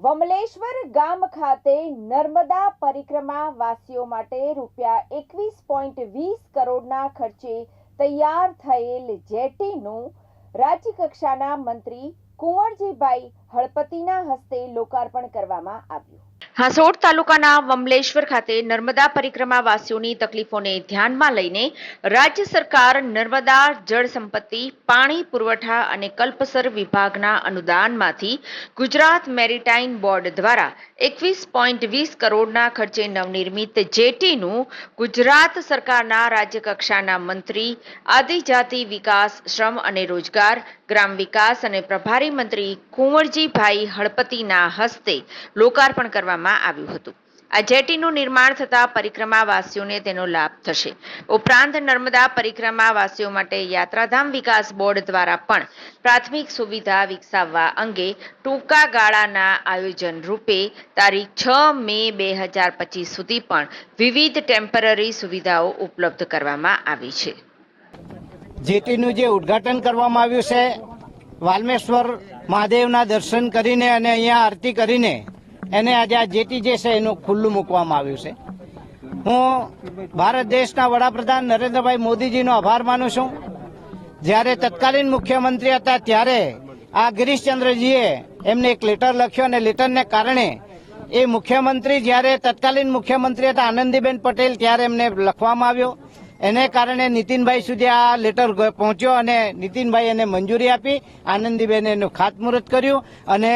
વમલેશ્વર ગામ ખાતે નર્મદા પરિક્રમા વાસીઓ માટે રૂપિયા એકવીસ પોઈન્ટ વીસ કરોડના ખર્ચે તૈયાર થયેલ જેટીનું રાજ્યકક્ષાના મંત્રી કુંવરજીભાઈ હળપતિના હસ્તે લોકાર્પણ કરવામાં આવ્યું. હાસોડ તાલુકાના વમલેશ્વર ખાતે નર્મદા પરિક્રમા વાસીઓની તકલીફોને ધ્યાનમાં લઈને રાજ્ય સરકાર નર્મદા જળ સંપત્તિ, પાણી પુરવઠા અને કલ્પસર વિભાગના અનુદાનમાંથી ગુજરાત મેરીટાઈમ બોર્ડ દ્વારા એકવીસ પોઈન્ટ વીસ કરોડના ખર્ચે નવનિર્મિત જેટીનું ગુજરાત સરકારના રાજ્ય કક્ષાના મંત્રી, આદિજાતિ વિકાસ, શ્રમ અને રોજગાર, ગ્રામ વિકાસ અને પ્રભારી મંત્રી કુંવરજીભાઈ હળપતિના હસ્તે લોકાર્પણ કરવામાં આવ્યું હતું. આ જેટીનું નિર્માણ થતા પરિક્રમાવાસીઓને તેનો લાભ થશે. ઉપરાંત નર્મદા પરિક્રમાવાસીઓ માટે યાત્રાધામ વિકાસ બોર્ડ દ્વારા પણ પ્રાથમિક સુવિધા વિકસાવવા અંગે ટૂંકા ગાળાના આયોજન રૂપે તારીખ છ મે બે હજાર પચીસ સુધી પણ વિવિધ ટેમ્પરરી સુવિધાઓ ઉપલબ્ધ કરવામાં આવી છે. જેટીનું જે ઉદ્ઘાટન કરવામાં આવ્યું છે વાલ્મેશ્વર મહાદેવના દર્શન કરીને અને અહીંયા આરતી કરીને એને આજે આ જેટી જે છે એનું ખુલ્લું મૂકવામાં આવ્યું છે. હું ભારત દેશના વડાપ્રધાન નરેન્દ્રભાઈ મોદીજીનો આભાર માનું છું. જ્યારે તત્કાલીન મુખ્યમંત્રી હતા ત્યારે આ ગિરીશચંદ્રજીએ એમને એક લેટર લખ્યો અને લેટરને કારણે એ મુખ્યમંત્રી જ્યારે તત્કાલીન મુખ્યમંત્રી હતા આનંદીબેન પટેલ ત્યારે એમને લખવામાં આવ્યો. એને કારણે નીતિનભાઈ સુધી આ લેટર પહોંચ્યો અને નીતિનભાઈ એને મંજૂરી આપી. આનંદીબેન એનું ખાતમુહૂર્ત કર્યું અને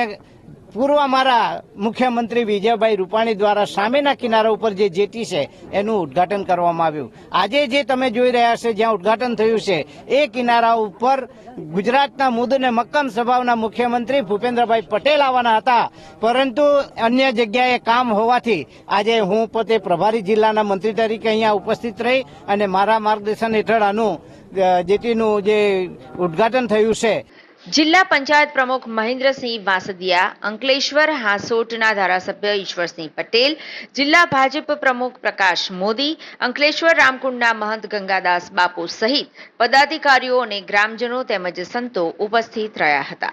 પૂર્વ અમારા મુખ્યમંત્રી વિજયભાઈ રૂપાણી દ્વારા સામેના કિનારા ઉપર જે જેટી છે, એનું ઉદ્ઘાટન કરવામાં આવ્યું. આજે જે તમે જોઈ રહ્યા છે, જ્યાં ઉદ્ઘાટન થયું છે, એ કિનારા ઉપર ગુજરાતના મુદ અને મક્કમ સ્વભાવના મુખ્યમંત્રી ભૂપેન્દ્રભાઈ પટેલ આવવાના હતા. પરંતુ અન્ય જગ્યાએ કામ હોવાથી આજે હું પોતે પ્રભારી જિલ્લાના મંત્રી તરીકે અહીંયા ઉપસ્થિત રહી અને મારા માર્ગદર્શન હેઠળ આનું જેટીનું જે ઉદ્ઘાટન થયું છે જિલ્લા પંચાયત પ્રમુખ મહેન્દ્રસિંહ વાસદિયા, અંકલેશ્વર હાંસોટના ધારાસભ્ય ઈશ્વરસિંહ પટેલ, જિલ્લા ભાજપ પ્રમુખ પ્રકાશ મોદી, અંકલેશ્વર રામકુંડના મહંત ગંગાદાસ બાપુ સહિત પદાધિકારીઓ અને ગ્રામજનો તેમજ સંતો ઉપસ્થિત રહ્યા હતા.